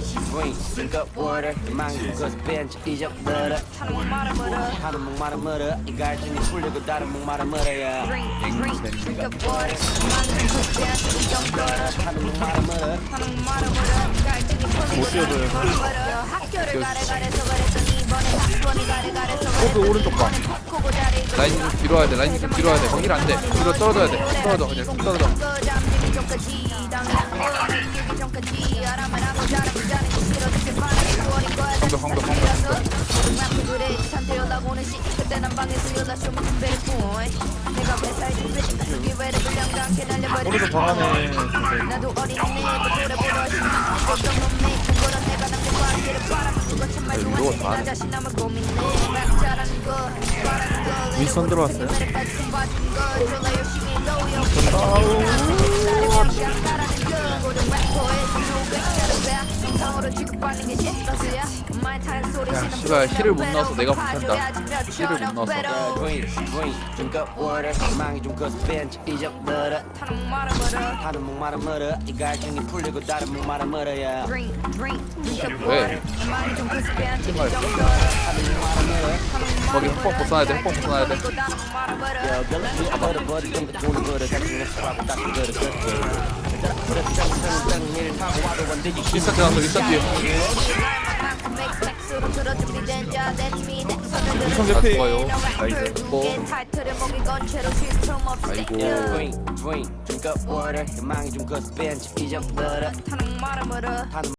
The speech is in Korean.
drink, drink, drink up water. 좀 커서 벤치 잊어버려. 하는 목마른 물어 하는 목마른 물어. 이 갈증이 풀리고 다른 목마른 물어야. drink drink drink up water 많은 곳에 이정도로 하는 목마른 물어. 하는 목마른 물어 갈증이 풀리고 다른 목마른 물어 학교를 가래 가래서 그랬더니 이번에 학원이 가래 가래서 그랬더니 오른쪽 봐. 이번엔 라인 좀 뒤로 와야 돼. 라인 좀 뒤로 와야 돼. 거길 안 돼. 뒤로 떨어져야 돼. 떨어져. 그냥 쭉 떨어져. 그래 참 들여다보는 시 그때 난 방에서 여자 쇼미 준비를 뿐 내가 회사에 준비니까 그 기회를 불량도 않게 날려버린 오른쪽 방 안에 나도 어린애 그래 보러 신나 걱정 없네 그거는 내가 남는 관계를 바라면 그거 정말 위로 좋아해 다나 자신감을 고민해. 막 잘하는 거 바라는 거. 윈스턴 들어왔어요? 매를 야, 씨발, 힐을 못 넣어서 내가 못한다. 힐을 못 넣어서. drink, drink, drink up water. 망이 좀 커서 벤치 잊어버려. 하는 목마른 물어. 이 갈증이 풀리고 다른 목마른 물어야. 왜? 거기 흠뻑 벗어나야 돼. 흠뻑 벗어나야 돼. 윈스턴 들어갔어. 윈스턴 아, 개피 좋아요. 나이스 뭐. 아이고 좀